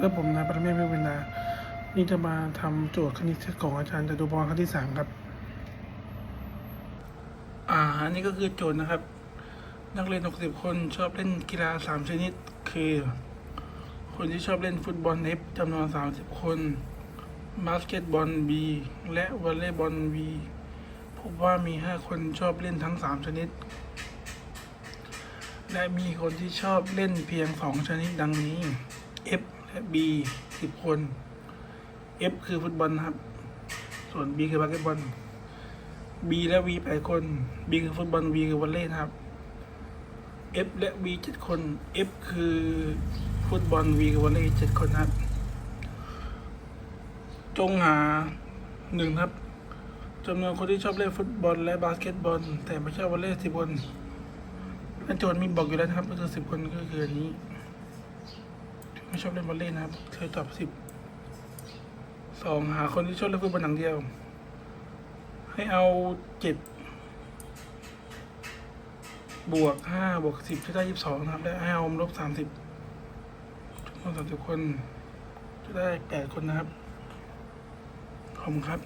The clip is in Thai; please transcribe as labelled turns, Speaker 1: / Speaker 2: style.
Speaker 1: และผมนายประเมศเววินา นี่จะมาทำโจทย์คณิตของอาจารย์จตุพรครั้งที่สามครับ อ่าอันนี้ก็คือโจทย์นะครับ นักเรียน 60 คนชอบเล่นกีฬา 3 ชนิด คือ คนที่ชอบเล่นฟุตบอล F จำนวน 30 คน บาสเกตบอล B และวอลเลย์บอล V พบว่ามี 5 คนชอบเล่นทั้ง 3 ชนิด และมีคนที่ชอบเล่นเพียง 2 ชนิดดังนี้ F และ B 10คน F คือฟุตบอลครับ ส่วน B คือบาสเกตบอล B และ V 8คน B คือฟุตบอล V คือวอลเลย์นะครับ F และ V 7คน F คือฟุตบอล V คือวอลเลย์7คนครับ จงหาหนึ่งครับจำนวนคนที่ชอบเล่นฟุตบอลและบาสเกตบอล แต่ไม่ชอบวอลเลย์สิบคนอันโจทย์มีบอกอยู่แล้วครับก็คือสิบคนก็คืออันนี้ ไม่ชอบเล่นบอลเล่นนะครับ เธอตอบสิบสองหาคนที่ชอบเล่นฟุตบอลอย่างเดียว ให้เอาเจ็ดบวกห้าบวกสิบจะได้ยี่สิบสองนะครับ ได้ให้เอาลบสามสิบจำนวนสามสิบคน จะได้แปดคนนะครับ ขอบคุณครับ